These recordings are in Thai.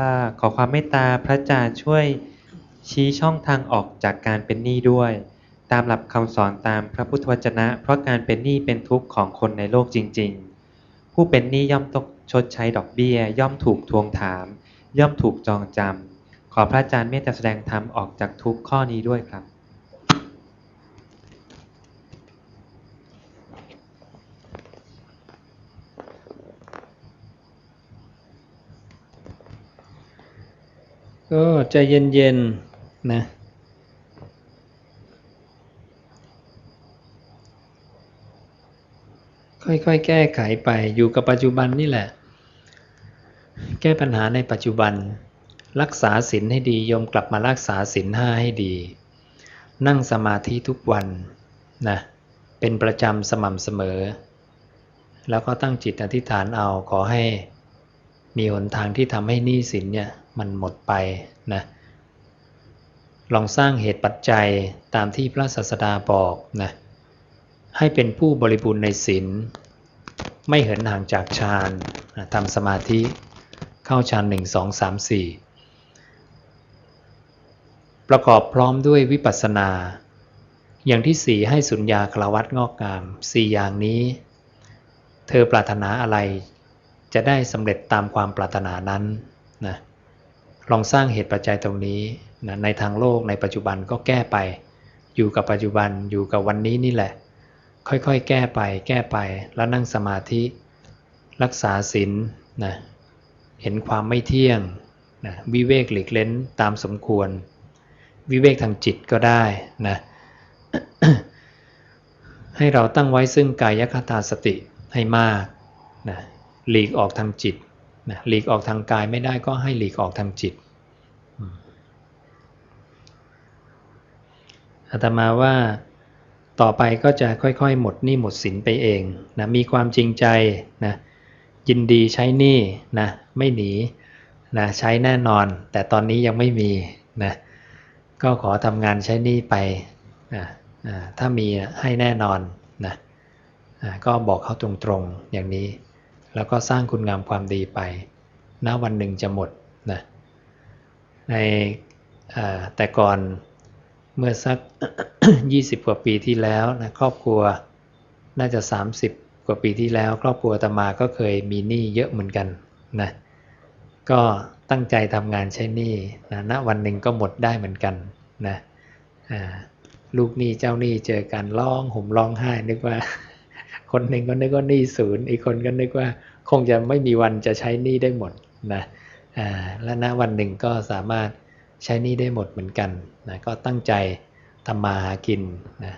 ่าขอความเมตตาพระอาจารย์ช่วยชี้ช่องทางออกจากการเป็นหนี้ด้วย ตามหลักคำสอนตามพระพุทธวจนะ เพราะการเป็นหนี้เป็นทุกข์ของคนในโลกจริง ๆ ผู้เป็นหนี้ย่อมต้องชดใช้ดอกเบี้ย ย่อมถูกทวงถาม ย่อมถูกจองจำขอพระอาจารย์เมตตาแสดงธรรมออกจากทุกข์ข้อนี้ด้วยครับ ก็ใจเย็นๆนะค่อยๆ แก้ไขไปอยู่กับปัจจุบันนี่แหละ แก้ปัญหาในปัจจุบัน รักษาศีลให้ดียมกลับมารักษาศีลห้าให้ดี นั่งสมาธิทุกวันนะเป็นประจำสม่ำเสมอ แล้วก็ตั้งจิตอธิษฐานเอาขอให้ มีหนทางที่ทำให้หนี้สินเนี่ยมันหมดไปนะลองสร้างเหตุปัจจัยตามที่พระศาสดาบอกนะให้เป็นผู้บริบูรณ์ในศีลไม่เหินห่างจากฌานนะทำสมาธิเข้าฌานหนึ่งสองสามสี่ประกอบพร้อมด้วยวิปัสสนา อย่างที่สี่ให้สุญญาคลาวัตงอกงามสี่อย่างนี้ เธอปรารถนาอะไร จะได้สำเร็จตามความปรารถนานั้นนะลองสร้างเหตุปัจจัยตรงนี้นะในทางโลกในปัจจุบันก็แก้ไป อยู่กับปัจจุบันอยู่กับวันนี้นี่แหละ ค่อยๆ แก้ไปแก้ไปแล้วนั่งสมาธิ รักษาศีลนะเห็นความไม่เที่ยงนะวิเวกหลีกเล้นตามสมควร วิเวกทางจิตก็ได้นะให้เราตั้งไว้ซึ่งกายคตาสติให้มากนะ หลีกออกทางจิตนะหลีกออกทางกายไม่ได้ก็ให้หลีกออกทางจิตอาตมาว่าต่อไปก็จะค่อยๆ หมดหนี้หมดสินไปเองนะมีความจริงใจนะยินดีใช้หนี้นะไม่หนีนะใช้แน่นอน แต่ตอนนี้ยังไม่มีนะก็ขอทำงานใช้หนี้ไปนะถ้ามีให้แน่นอนนะก็บอกเขาตรงๆอย่างนี้ แล้วก็สร้างคุณงามความดีไปณวันหนึ่งจะหมดนะในแต่ก่อนเมื่อสัก 20 กว่าปีที่แล้วนะครอบครัวน่าจะ 30 กว่าปีที่แล้ว ครอบครัวอาตมาก็เคยมีหนี้เยอะเหมือนกันนะก็ตั้งใจทำงานใช้หนี้นะณวันหนึ่งก็หมดได้เหมือนกันนะลูกหนี้เจ้าหนี้เจอกันร้องห่มร้องไห้นึกว่า คนหนึ่งก็นึกว่าหนี้ศูนย์ อีกคนก็นึกว่าคงจะไม่มีวันจะใช้หนี้ได้หมดนะอ่าและณวันหนึ่งก็สามารถใช้หนี้ได้หมดเหมือนกันนะก็ตั้งใจทำมาหากินนะ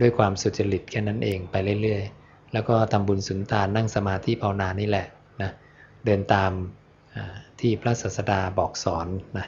ด้วยความสุจริตแค่นั้นเองไปเรื่อยๆ แล้วก็ทำบุญสุนทานนั่งสมาธิภาวนานี่แหละนะเดินตามที่พระศาสดาบอกสอนนะ